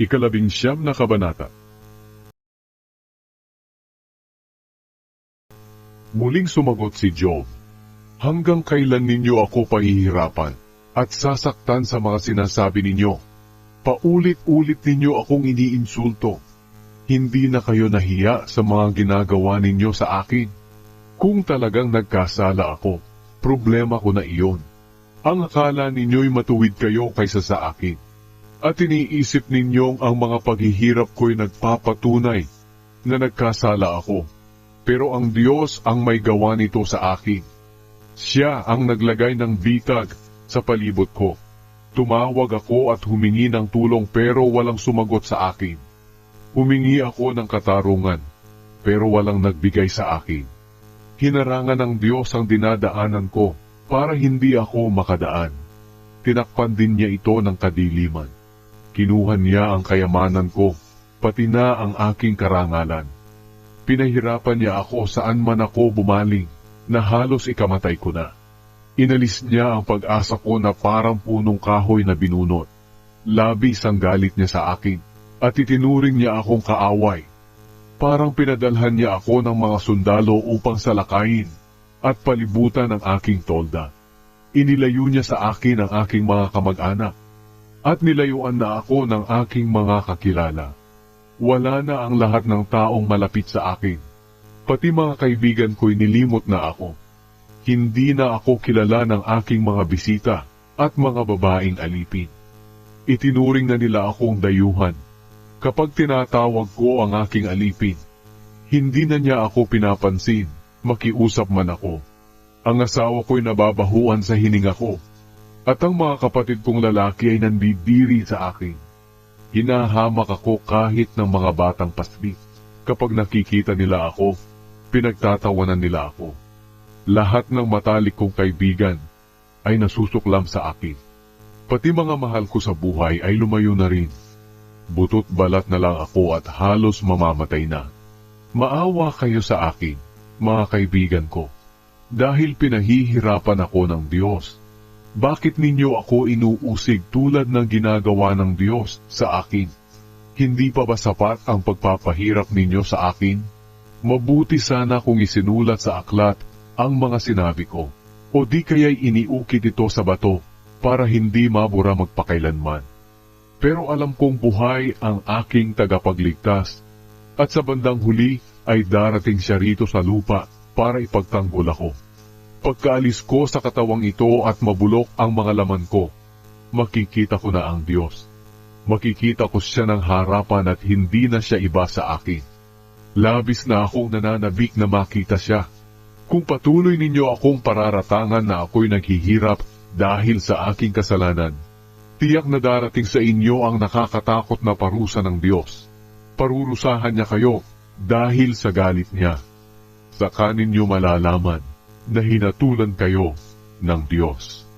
Ikalabing siyam na kabanata. Muling sumagot si Job, Hanggang kailan ninyo ako pahihirapan at sasaktan sa mga sinasabi ninyo? Paulit-ulit ninyo akong iniinsulto. Hindi na kayo nahiya sa mga ginagawa ninyo sa akin. Kung talagang nagkasala ako, problema ko na iyon. Ang akala ninyo'y matuwid kayo kaysa sa akin. At iniisip ninyong ang mga paghihirap ko'y nagpapatunay na nagkasala ako. Pero ang Diyos ang may gawa nito sa akin. Siya ang naglagay ng bitag sa palibot ko. Tumawag ako at humingi ng tulong pero walang sumagot sa akin. Humingi ako ng katarungan pero walang nagbigay sa akin. Hinarangan ng Diyos ang dinadaanan ko para hindi ako makadaan. Tinakpan din niya ito ng kadiliman. Kinuha niya ang kayamanan ko, pati na ang aking karangalan. Pinahirapan niya ako saan man ako bumaling, na halos ikamatay ko na. Inalis niya ang pag-asa ko na parang punong kahoy na binunot. Labis ang galit niya sa akin, at itinuring niya akong kaaway. Parang pinadalhan niya ako ng mga sundalo upang salakayin at palibutan ang aking tolda. Inilayo niya sa akin ang aking mga kamag-anak at nilayuan na ako ng aking mga kakilala. Wala na ang lahat ng taong malapit sa akin. Pati mga kaibigan ko'y nilimot na ako. Hindi na ako kilala ng aking mga bisita at mga babaeng alipin. Itinuring na nila akong dayuhan. Kapag tinatawag ko ang aking alipin, hindi na niya ako pinapansin, makiusap man ako. Ang asawa ko'y nababahuan sa hininga ko, at ang mga kapatid kong lalaki ay nandidiri sa akin. Hinahamak ako kahit ng mga batang pasli. Kapag nakikita nila ako, pinagtatawanan nila ako. Lahat ng matalik kong kaibigan ay nasusuklam sa akin. Pati mga mahal ko sa buhay ay lumayo na rin. Butot balat na lang ako at halos mamamatay na. Maawa kayo sa akin, mga kaibigan ko, dahil pinahihirapan ako ng Diyos. Bakit ninyo ako inuusig tulad ng ginagawa ng Diyos sa akin? Hindi pa ba sapat ang pagpapahirap ninyo sa akin? Mabuti sana kung isinulat sa aklat ang mga sinabi ko, o di kaya'y iniukit ito sa bato para hindi mabura magpakailanman. Pero alam kong buhay ang aking tagapagligtas, at sa bandang huli ay darating siya rito sa lupa para ipagtanggol ako. Pagkaalis ko sa katawang ito at mabulok ang mga laman ko, makikita ko na ang Diyos. Makikita ko siya ng harapan at hindi na siya iba sa akin. Labis na akong nananabik na makita siya. Kung patuloy ninyo akong pararatangan na ako'y naghihirap dahil sa aking kasalanan, tiyak na darating sa inyo ang nakakatakot na parusa ng Diyos. Parurusahan niya kayo dahil sa galit niya. Saka ninyo malalaman na hinatulan kayo ng Diyos.